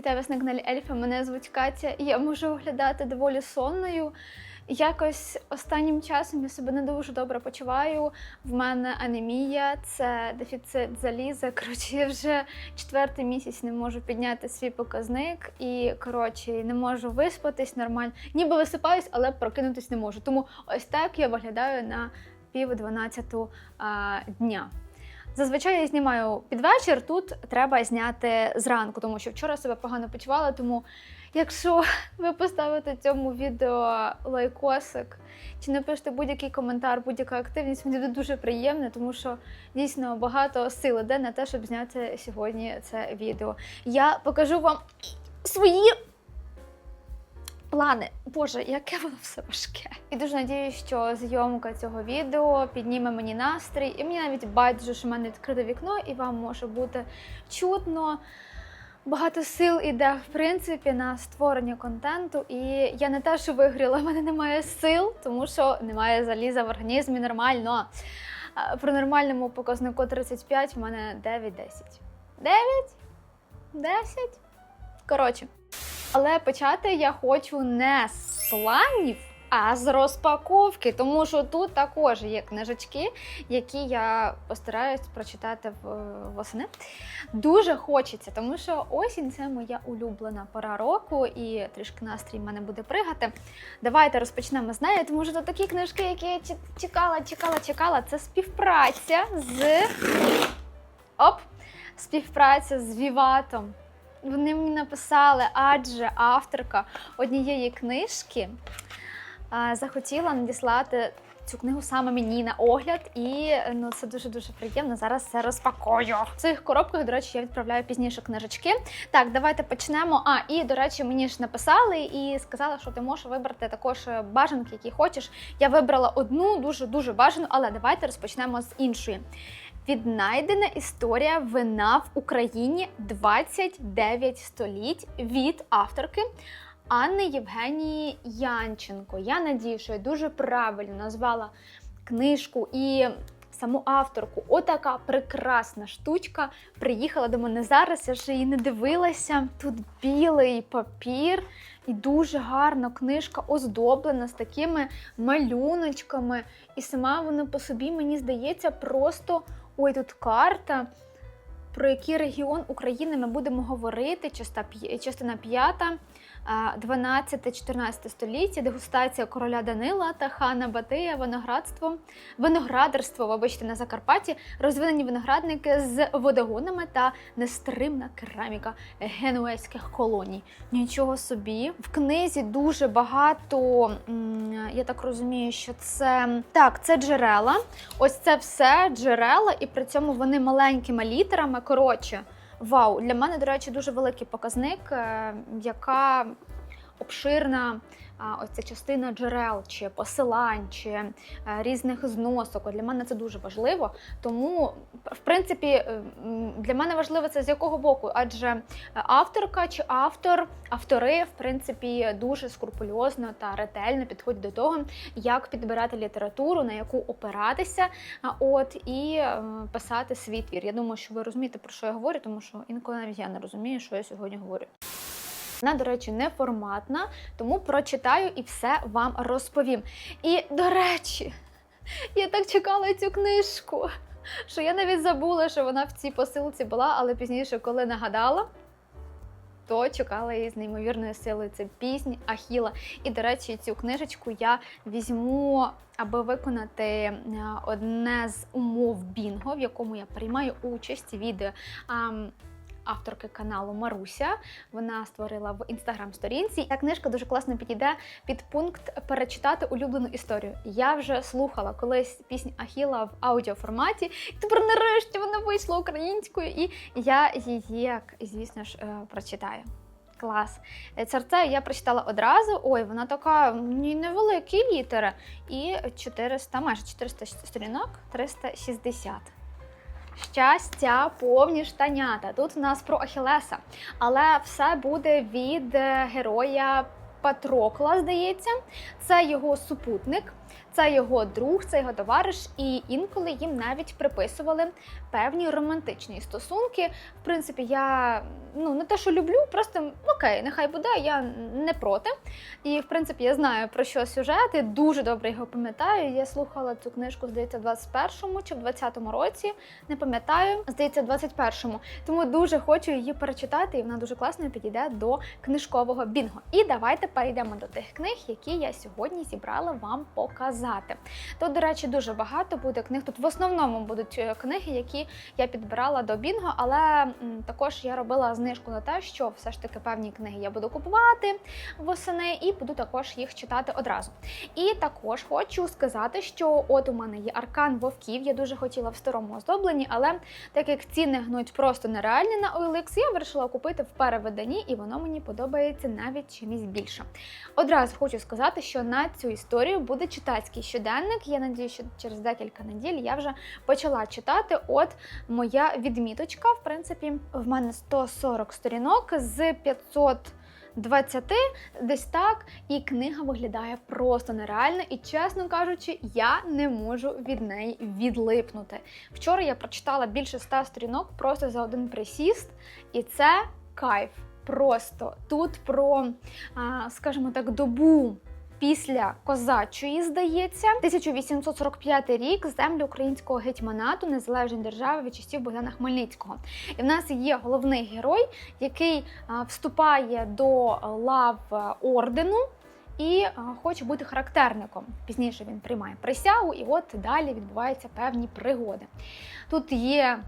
Вітаю вас на каналі Ельфа. Мене звуть Катя, і я можу виглядати доволі сонною. Якось останнім часом я себе не дуже добре почуваю. В мене анемія, це дефіцит заліза. Коротше, я вже четвертий місяць не можу підняти свій показник і коротше не можу виспатись нормально. Ніби висипаюсь, але прокинутись не можу. Тому ось так я виглядаю на пів дванадцяту дня. Зазвичай я знімаю під вечір, тут треба зняти зранку, тому що вчора себе погано почувала. Тому, якщо ви поставите цьому відео лайкосик чи напишете будь-який коментар, будь-яка активність, мені буде дуже приємно, тому що дійсно багато сил іде на те, щоб зняти сьогодні це відео. Я покажу вам свої плани. Боже, яке воно все важке. І дуже надію, що зйомка цього відео підніме мені настрій, і мені навіть байдуже, що в мене відкрите вікно, і вам може бути чутно. Багато сил іде, в принципі, на створення контенту. І я не те, що вигріла, в мене немає сил, тому що немає заліза в організмі нормально. При нормальному показнику 35 в мене 9-10. 9? 10? Коротше. Але почати я хочу не з планів, а з розпаковки, тому що тут також є книжечки, які я постараюсь прочитати в- восени. Дуже хочеться, тому що осінь це моя улюблена пора року, і трішки настрій мене буде пригати. Давайте розпочнемо з неї, тому що тут такі книжки, які я чекала, чекала, чекала. Це співпраця з оп, співпраця з Віватом. Вони мені написали, адже авторка однієї книжки захотіла надіслати цю книгу саме мені на огляд, і ну це дуже дуже приємно. Зараз це розпакую. В цих коробках, до речі, я відправляю пізніше книжечки. Так, давайте почнемо. А і до речі, мені ж написали і сказали, що ти можеш вибрати також бажанки, які хочеш. Я вибрала одну дуже дуже бажану, але давайте розпочнемо з іншої. Віднайдена історія вина в Україні 29 століть від авторки Анни Євгенії Янченко. Я надію, що я дуже правильно назвала книжку і саму авторку. Отака прекрасна штучка. Приїхала до мене зараз, я ще її не дивилася. Тут білий папір. І дуже гарна книжка оздоблена з такими малюночками. І сама вона по собі, мені здається, просто ой, тут карта. Про який регіон України ми будемо говорити, частина 5, 12-14 століття, дегустація короля Данила та хана Батия, виноградство, виноградарство, вибачте, на Закарпатті, розвинені виноградники з водогонами та нестримна кераміка генуезьких колоній. Нічого собі. В книзі дуже багато, я так розумію, що це так, це джерела. Ось це все джерела, і при цьому вони маленькими літерами. Коротше, вау, для мене, до речі, дуже великий показник, е, яка обширна ось ця частина джерел, чи посилань, чи е, різних зносок. Для мене це дуже важливо. Тому, в принципі, е, для мене важливо це з якого боку, адже авторка чи автор, автори, в принципі, дуже скрупульозно та ретельно підходять до того, як підбирати літературу, на яку опиратися, от і е, писати свій твір. Я думаю, що ви розумієте, про що я говорю, тому що інколи навіть я не розумію, що я сьогодні говорю. Вона, до речі, не форматна, тому прочитаю і все вам розповім. І, до речі, я так чекала цю книжку, що я навіть забула, що вона в цій посилці була, але пізніше, коли нагадала, то чекала її з неймовірною силою. Це піснь Ахіла. І, до речі, цю книжечку я візьму, аби виконати е, одне з умов Бінго, в якому я приймаю участь від. ам, Авторки каналу Маруся вона створила в інстаграм-сторінці. Ця книжка дуже класно підійде під пункт перечитати улюблену історію. Я вже слухала колись пісню Ахіла в аудіоформаті, і тепер нарешті вона вийшла українською, і я її, як звісно ж, е, прочитаю. Клас. Е, я прочитала одразу. Ой, вона така невеликі літери. І 400, майже 400 сторінок, 360. Щастя, повні штанята. Тут у нас про Ахілеса. Але все буде від е, героя Патрокла, здається. Це його супутник. це його друг, це його товариш, і інколи їм навіть приписували певні романтичні стосунки. В принципі, я ну не те, що люблю, просто окей, нехай буде, я не проти. І в принципі, я знаю про що сюжет, і дуже добре його пам'ятаю. Я слухала цю книжку, здається, в 21-му чи в 20-му році. Не пам'ятаю, здається, в 21-му. Тому дуже хочу її перечитати, і вона дуже класно підійде до книжкового бінго. І давайте перейдемо до тих книг, які я сьогодні зібрала вам показати. Тут, до речі, дуже багато буде книг. Тут в основному будуть е, книги, які я підбирала до бінго, але також я робила знижку на те, що все ж таки певні книги я буду купувати восени і буду також їх читати одразу. І також хочу сказати, що от у мене є аркан вовків. Я дуже хотіла в старому оздобленні, але так як ціни гнуть просто нереальні на OLX, я вирішила купити в переведенні, і воно мені подобається навіть чимось більше. Одразу хочу сказати, що на цю історію буде читацький щоденник. Я надію, що через декілька неділь я вже почала читати. От моя відміточка. В принципі, в мене 140 сторінок з 500 20 десь так, і книга виглядає просто нереально. І, чесно кажучи, я не можу від неї відлипнути. Вчора я прочитала більше 100 сторінок просто за один присіст, і це кайф. Просто тут про, скажімо так, добу. Після козачої, здається, 1845 рік землі українського гетьманату незалежної держави від часів Богдана Хмельницького. І в нас є головний герой, який вступає до лав ордену. І хоче бути характерником. Пізніше він приймає присягу, і от далі відбуваються певні пригоди. Тут є е,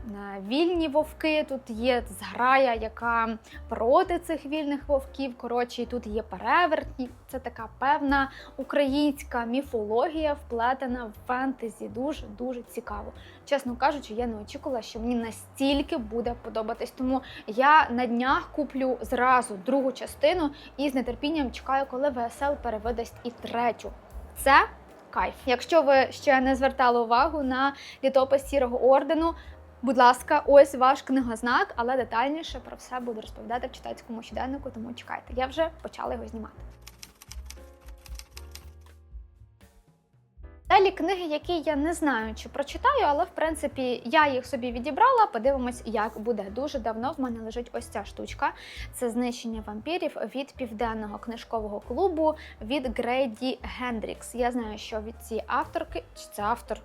вільні вовки, тут є зграя, яка проти цих вільних вовків. Коротше, тут є перевертні. Це така певна українська міфологія, вплетена в фентезі. Дуже дуже цікаво. Чесно кажучи, я не очікувала, що мені настільки буде подобатись. Тому я на днях куплю зразу другу частину і з нетерпінням чекаю, коли ВСЛ перевидасть і третю. Це кайф. Якщо ви ще не звертали увагу на літопис сірого ордену. Будь ласка, ось ваш книгознак, але детальніше про все буду розповідати в читацькому щоденнику, тому чекайте. Я вже почала його знімати. Далі книги, які я не знаю, чи прочитаю, але в принципі я їх собі відібрала. Подивимось, як буде. Дуже давно в мене лежить ось ця штучка. Це знищення вампірів від південного книжкового клубу від Грейді Гендрікс. Я знаю, що від цієї авторки чи це автор.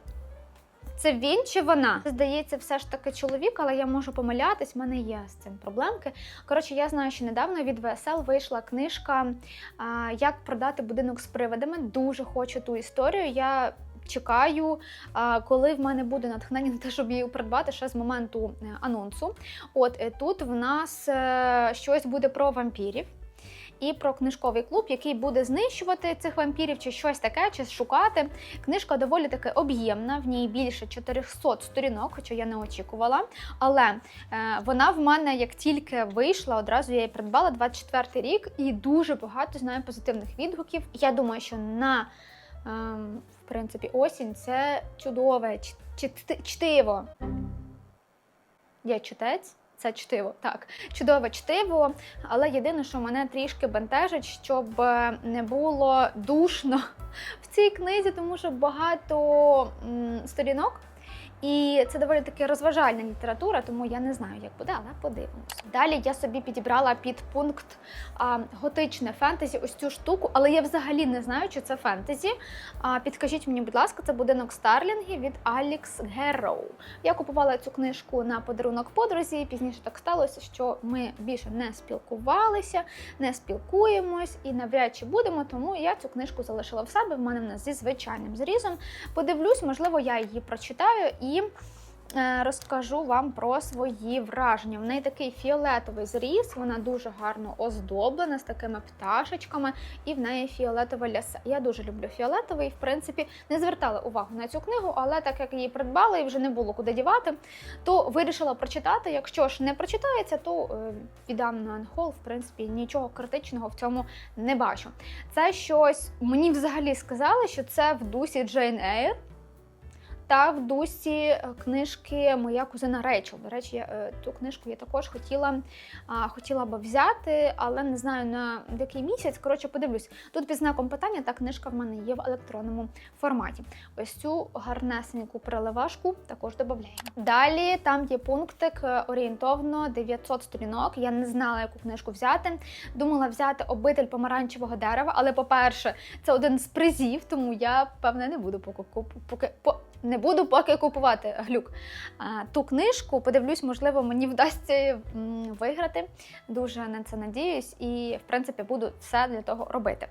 Це він чи вона? Здається, все ж таки чоловік, але я можу помилятись, в мене є з цим проблемки. Коротше, я знаю, що недавно від ВСЛ вийшла книжка Як продати будинок з привидами. Дуже хочу ту історію. Я чекаю, коли в мене буде натхнення на те, щоб її придбати ще з моменту е, анонсу. От е, тут в нас е, щось буде про вампірів і про книжковий клуб, який буде знищувати цих вампірів, чи щось таке, чи шукати. Книжка доволі таки об'ємна, в ній більше 400 сторінок, хоча я не очікувала. Але е, вона в мене як тільки вийшла, одразу я її придбала 24 рік, і дуже багато знаю позитивних відгуків. Я думаю, що на е, в принципі осінь це чудове чтиво. Я читець. Це чтиво, так, чудове чтиво, але єдине, що мене трішки бентежить, щоб не було душно в цій книзі, тому що багато м, сторінок. І це доволі таки розважальна література, тому я не знаю, як буде, але подивимось. Далі я собі підібрала під пункт а, готичне фентезі ось цю штуку, але я взагалі не знаю, чи це фентезі. А, підкажіть мені, будь ласка, це будинок Старлінгів від Алікс Герроу. Я купувала цю книжку на подарунок подрузі. Пізніше так сталося, що ми більше не спілкувалися, не спілкуємось і навряд чи будемо. Тому я цю книжку залишила в себе. В мене вона зі звичайним зрізом. Подивлюсь, можливо, я її прочитаю. Е, Розкажу вам про свої враження. В неї такий фіолетовий зріз, вона дуже гарно оздоблена з такими пташечками, і в неї фіолетове лясе. Я дуже люблю фіолетовий. В принципі, не звертала увагу на цю книгу, але так як її придбала і вже не було куди дівати, то вирішила прочитати. Якщо ж не прочитається, то е, віддам на анхол. В принципі, нічого критичного в цьому не бачу. Це щось мені взагалі сказали, що це в дусі Джейн Ейр. Та в дусі е, книжки Моя кузина Рейчел. До речі, я, е, ту книжку я також хотіла, а, хотіла би взяти, але не знаю на який місяць. Коротше, подивлюсь. Тут під знаком питання та книжка в мене є в електронному форматі. Ось цю гарнесеньку переливашку також додаємо. Далі там є пунктик е, орієнтовно 900 сторінок. Я не знала, яку книжку взяти. Думала взяти обитель помаранчевого дерева, але, по-перше, це один з призів, тому я певне не буду поки поки по. Не буду поки купувати глюк. А, ту книжку, подивлюсь, можливо, мені вдасться виграти. Дуже на це надіюсь, і в принципі буду все для того робити.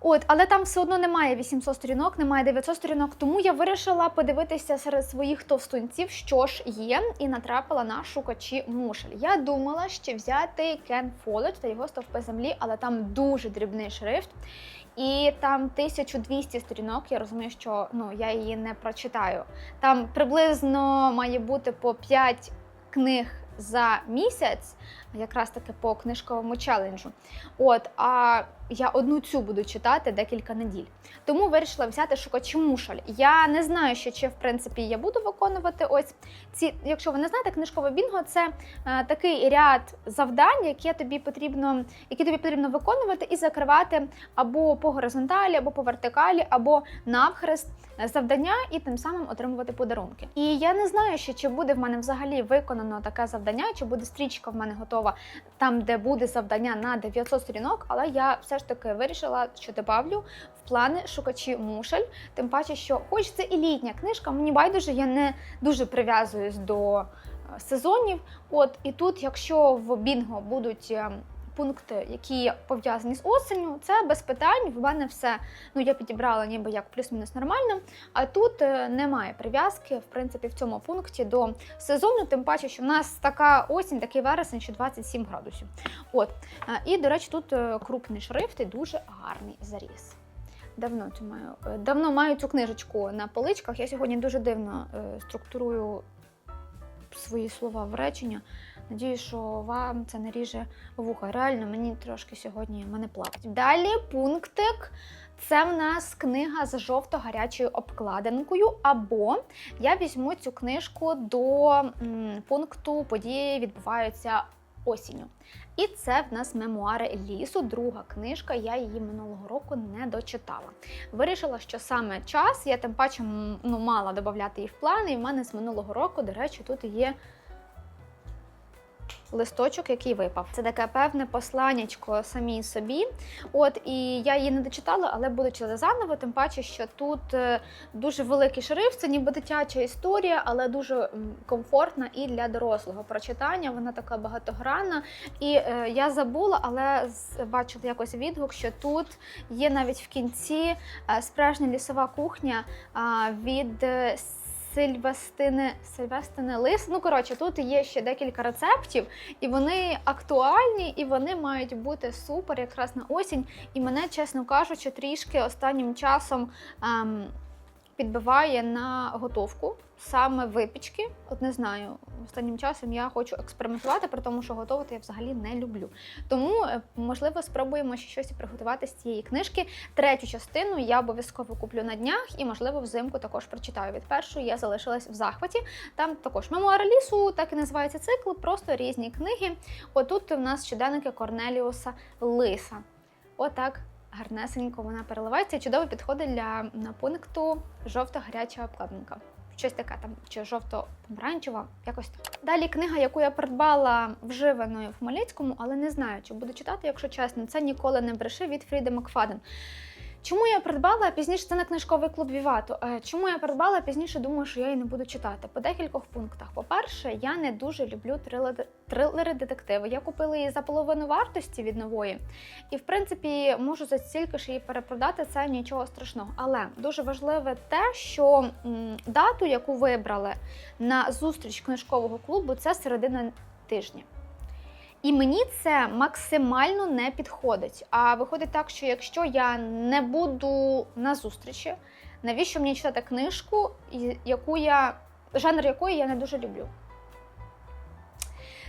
От, але там все одно немає 800 сторінок, немає 900 сторінок, тому я вирішила подивитися серед своїх товстунців, що ж є, і натрапила на шукачі мушель. Я думала ще взяти Кен Фоледж та його стовпи землі, але там дуже дрібний шрифт. І там 1200 сторінок. Я розумію, що ну я її не прочитаю. Там приблизно має бути по 5 книг за місяць, якраз таки по книжковому челенджу. От, а я одну цю буду читати декілька неділь. Тому вирішила взяти шукачі мушель. Я не знаю, ще чи в принципі я буду виконувати ось ці. Якщо ви не знаєте, книжкове бінго це е, такий ряд завдань, які тобі потрібно, які тобі потрібно виконувати і закривати або по горизонталі, або по вертикалі, або навхрест завдання, і тим самим отримувати подарунки. І я не знаю, ще чи буде в мене взагалі виконано таке завдання, чи буде стрічка в мене готова там, де буде завдання на 900 сторінок, але я все ж таки вирішила, що добавлю в плани шукачі мушель. Тим паче, що хоч це і літня книжка, мені байдуже, я не дуже прив'язуюсь до е, сезонів. От і тут, якщо в Бінго будуть. Пункти, які пов'язані з осенню, це без питань. В мене все ну я підібрала ніби як плюс-мінус нормально. А тут е, немає прив'язки, в принципі, в цьому пункті до сезону, тим паче, що в нас така осінь, такий вересень, що 27 градусів. От Е, і до речі, тут е, крупний шрифт і дуже гарний заріз. Давно цю маю давно маю цю книжечку на поличках. Я сьогодні дуже дивно структурую свої слова в речення. Надію, що вам це не ріже вуха. Реально, мені трошки сьогодні мене плавить. Далі пунктик. Це в нас книга з жовто-гарячою обкладинкою. Або я візьму цю книжку до м, пункту події відбуваються осінню. І це в нас мемуари лісу, друга книжка. Я її минулого року не дочитала. Вирішила, що саме час, я тим паче ну, мала додати її в плани. І в мене з минулого року, до речі, тут є листочок, який випав. Це таке певне посланнячко самій собі. От і я її не дочитала, але буду читати заново. Тим паче, що тут е, дуже великий шрифт, це ніби дитяча історія, але дуже комфортна і для дорослого прочитання. Вона така багатогранна. І е, я забула, але бачила якось відгук, що тут є навіть в кінці е, справжня лісова кухня від. Е, Сильвестини, Сильвестини Лис. Ну, коротше, тут є ще декілька рецептів, і вони актуальні, і вони мають бути супер якраз на осінь. І мене, чесно кажучи, трішки останнім часом ем, підбиває на готовку саме випічки. От не знаю, останнім часом я хочу експериментувати, при тому, що готувати я взагалі не люблю. Тому, е, можливо, спробуємо ще щось приготувати з цієї книжки. Третю частину я обов'язково куплю на днях і, можливо, взимку також прочитаю. Від першої я залишилась в захваті. Там також мемуари лісу, так і називається цикл, просто різні книги. Отут у нас щоденники Корнеліуса Лиса. Отак. Гарнесенько вона переливається чудово підходить для пункту жовто-гаряча обкладинка. Щось таке там, чи жовто-помаранчева, якось так. Далі книга, яку я придбала вживаною в Хмельницькому, але не знаю, чи буду читати, якщо чесно. Це ніколи не бреши від Фріди Макфаден. Чому я придбала пізніше це на книжковий клуб Вівату? Чому я придбала пізніше? Думаю, що я її не буду читати по декількох пунктах. По-перше, я не дуже люблю трилери, трилери детективи. Я купила її за половину вартості від нової, і в принципі можу за стільки ж її перепродати. Це нічого страшного. Але дуже важливе те, що дату, яку вибрали на зустріч книжкового клубу, це середина тижня. І мені це максимально не підходить. А виходить так, що якщо я не буду на зустрічі, навіщо мені читати книжку, яку я жанр якої я не дуже люблю?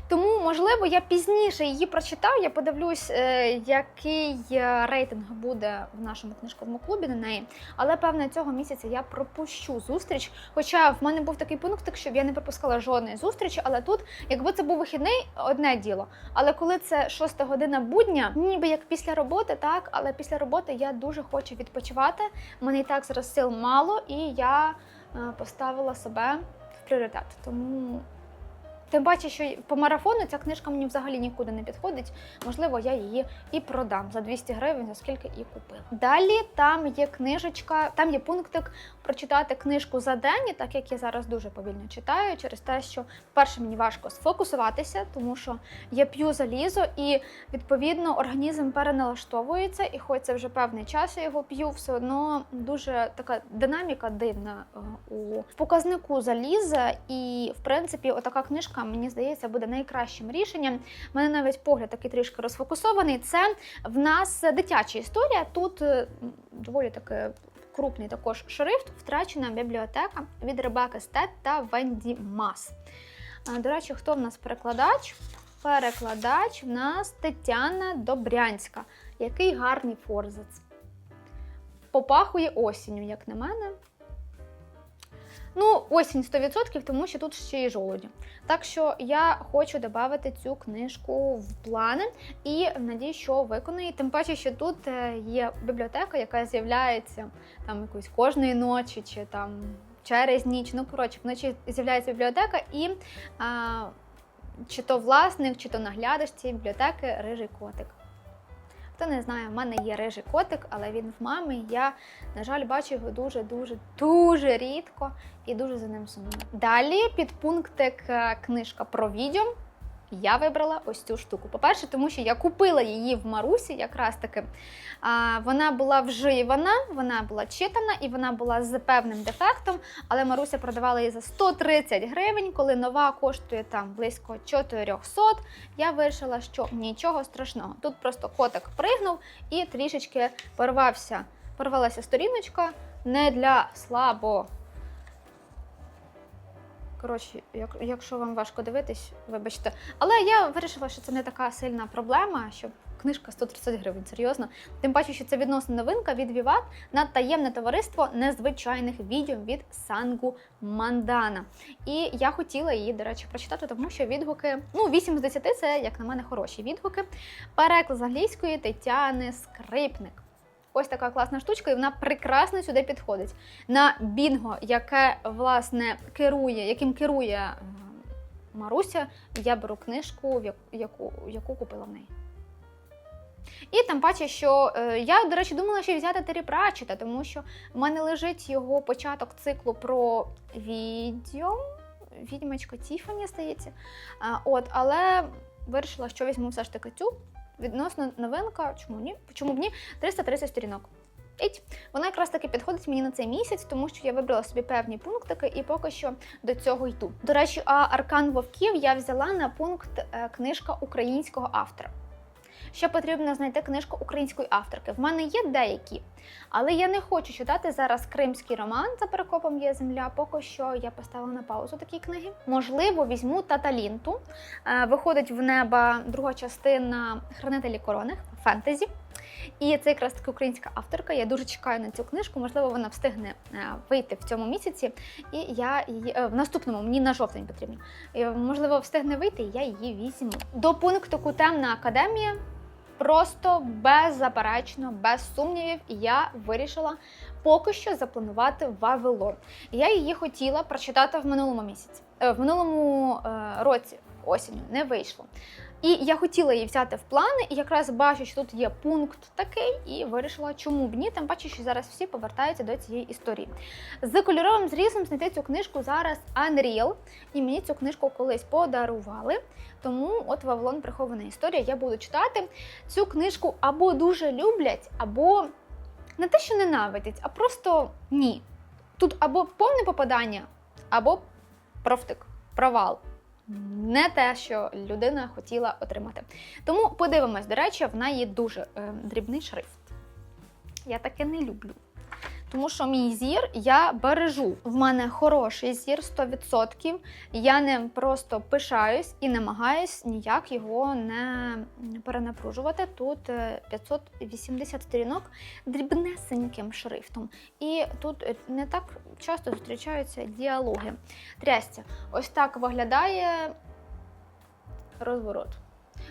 Тому, можливо, я пізніше її прочитаю. Я подивлюсь, е, який е, рейтинг буде в нашому книжковому клубі на неї. Але певне цього місяця я пропущу зустріч. Хоча в мене був такий пункт, щоб я не пропускала жодної зустрічі. Але тут, якби це був вихідний, одне діло. Але коли це шоста година будня, ніби як після роботи, так, але після роботи я дуже хочу відпочивати. Мене і так зараз сил мало, і я е, поставила себе в пріоритет. Тому. Тим паче, що по марафону ця книжка мені взагалі нікуди не підходить. Можливо, я її і продам за 200 гривень, за і купила. Далі там є книжечка, там є пунктик прочитати книжку за день, так як я зараз дуже повільно читаю, через те, що перше мені важко сфокусуватися, тому що я п'ю залізо, і відповідно організм переналаштовується, і хоч це вже певний час я його п'ю, все одно дуже така динаміка дивна е, у показнику заліза. І в принципі, отака книжка, мені здається, буде найкращим рішенням. У мене навіть погляд такий трішки розфокусований. Це в нас дитяча історія. Тут е, доволі таки крупний також шрифт, втрачена бібліотека від Ребекки Стет та Венді Мас. До речі, хто в нас перекладач? Перекладач в нас Тетяна Добрянська. Який гарний форзац. Попахує осінню, як на мене. Ну, осінь 100%, тому що тут ще й жолуді. Так що я хочу додати цю книжку в плани і надію, що виконаю. Тим паче, що тут е, є бібліотека, яка з'являється там якоїсь кожної ночі, чи там через ніч. Ну, коротше, вночі з'являється бібліотека і. А, чи то власник, чи то наглядач цієї бібліотеки рижий котик. Хто не знає, в мене є рижий котик, але він в мами. Я, на жаль, бачу його дуже-дуже дуже рідко і дуже за ним сумую. Далі підпунктик е, книжка про відьом. Я вибрала ось цю штуку. По-перше, тому що я купила її в Марусі, якраз таки. А, Вона була вживана, вона була читана і вона була з певним дефектом. Але Маруся продавала її за 130 гривень, коли нова коштує там близько 400. Я вирішила, що нічого страшного. Тут просто котик пригнув і трішечки порвався. Порвалася сторіночка не для слабо. Коротше, як, якщо вам важко дивитись, вибачте. Але я вирішила, що це не така сильна проблема, щоб книжка 130 гривень, серйозно. Тим паче, що це відносна новинка від Віват на таємне товариство незвичайних відео від Сангу Мандана. І я хотіла її, до речі, прочитати, тому що відгуки, ну, 8 з 10 це, як на мене, хороші відгуки. Переклад з англійської Тетяни Скрипник. Ось така класна штучка, і вона прекрасно сюди підходить. На бінго, яке власне керує, яким керує е, Маруся, я беру книжку, яку, яку, купила в неї. І там паче, що е, я, до речі, думала, що взяти Террі Пратчета, тому що в мене лежить його початок циклу про відьом, відьмачка Тіфані, здається. От, але вирішила, що візьму все ж таки цю. Відносно новинка, чому ні? Чому б ні? 330 сторінок. Іть. Вона якраз таки підходить мені на цей місяць, тому що я вибрала собі певні пунктики і поки що до цього йду. До речі, а Аркан Вовків я взяла на пункт е, книжка українського автора. Ще потрібно знайти книжку української авторки. В мене є деякі, але я не хочу читати зараз кримський роман за перекопом є земля. Поки що я поставила на паузу такі книги. Можливо, візьму Таталінту. Е, Виходить в неба друга частина Хранителі корони фентезі. І це якраз таки українська авторка. Я дуже чекаю на цю книжку. Можливо, вона встигне е, вийти в цьому місяці. І я її е, в наступному мені на жовтень потрібно. Можливо, встигне вийти, і я її візьму. До пункту темна академія. Просто беззаперечно, без сумнівів, я вирішила поки що запланувати Вавилон. Я її хотіла прочитати в минулому місяці, е, в минулому році осінню не вийшло. І я хотіла її взяти в плани, і якраз бачу, що тут є пункт такий, і вирішила, чому б ні. Тим паче, що зараз всі повертаються до цієї історії. З кольоровим зрізом знайти цю книжку зараз Unreal, і мені цю книжку колись подарували. Тому от Вавилон прихована історія. Я буду читати цю книжку або дуже люблять, або не те, що ненавидять, а просто ні. Тут або повне попадання, або провтик, провал. Не те, що людина хотіла отримати. Тому подивимось, до речі, в неї дуже е, дрібний шрифт. Я таке не люблю. Тому що мій зір я бережу. В мене хороший зір 100%. Я ним просто пишаюсь і намагаюсь ніяк його не перенапружувати. Тут е, 580 сторінок дрібнесеньким шрифтом. І тут е, не так часто зустрічаються діалоги. Трястя, ось так виглядає розворот.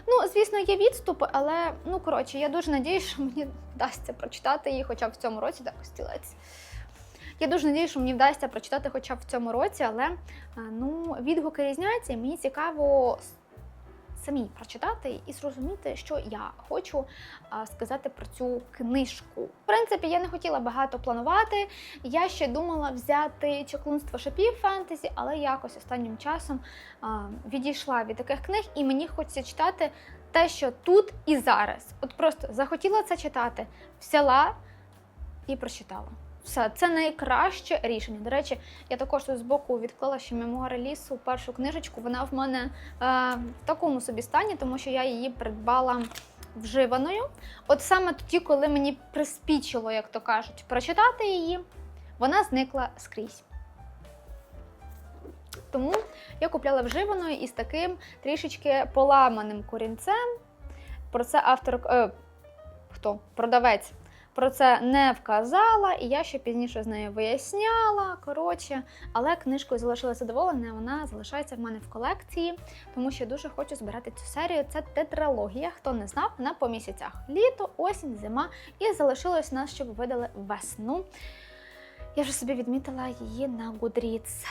Ну, звісно, є відступи, але ну коротше, я дуже надію, що мені вдасться прочитати її, хоча б в цьому році так стілець. Я дуже надію, що мені вдасться прочитати хоча б в цьому році, але ну, відгуки різняться, мені цікаво самі прочитати і зрозуміти, що я хочу сказати про цю книжку. В принципі, я не хотіла багато планувати. Я ще думала взяти чаклунство шипів фентезі, але якось останнім часом відійшла від таких книг, і мені хочеться читати те, що тут і зараз. От просто захотіла це читати, взяла і прочитала. Все, це найкраще рішення. До речі, я також тут збоку відклала ще мемуари лісу, першу книжечку. Вона в мене е, в такому собі стані, тому що я її придбала вживаною. От саме тоді, коли мені приспічило, як то кажуть, прочитати її, вона зникла скрізь. Тому я купляла вживаною із таким трішечки поламаним корінцем. Про це автор. Е, хто? Продавець. Про це не вказала, і я ще пізніше з нею виясняла. Коротше, але книжкою залишилася задоволена, вона залишається в мене в колекції, тому що дуже хочу збирати цю серію. Це тетралогія. Хто не знав, вона по місяцях: літо, осінь, зима. І залишилось нас, щоб видали весну. Я вже собі відмітила її на Goodreads.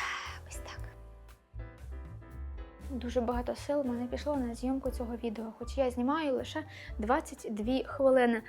Ось так. Дуже багато сил мене пішло на зйомку цього відео, хоч я знімаю лише 22 хвилини.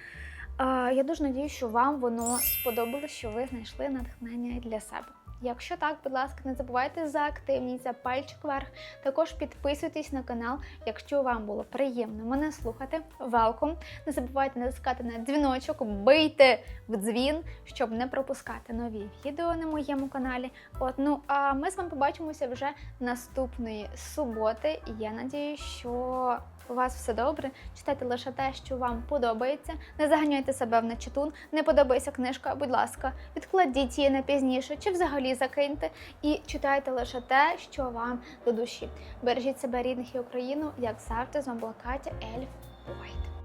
Я дуже надію, що вам воно сподобалось, що ви знайшли натхнення для себе. Якщо так, будь ласка, не забувайте за активність, за пальчик вверх. Також підписуйтесь на канал, якщо вам було приємно мене слухати. Велком. Не забувайте натискати на дзвіночок, бийте в дзвін, щоб не пропускати нові відео на моєму каналі. От, ну а ми з вами побачимося вже наступної суботи. Я надію, що у вас все добре. Читайте лише те, що вам подобається. Не заганяйте себе в нечитун. Не подобається книжка, будь ласка, відкладіть її на пізніше чи взагалі закиньте і читайте лише те, що вам до душі. Бережіть себе, рідних і Україну, як завжди, з вами була Катя Ельф Уайт.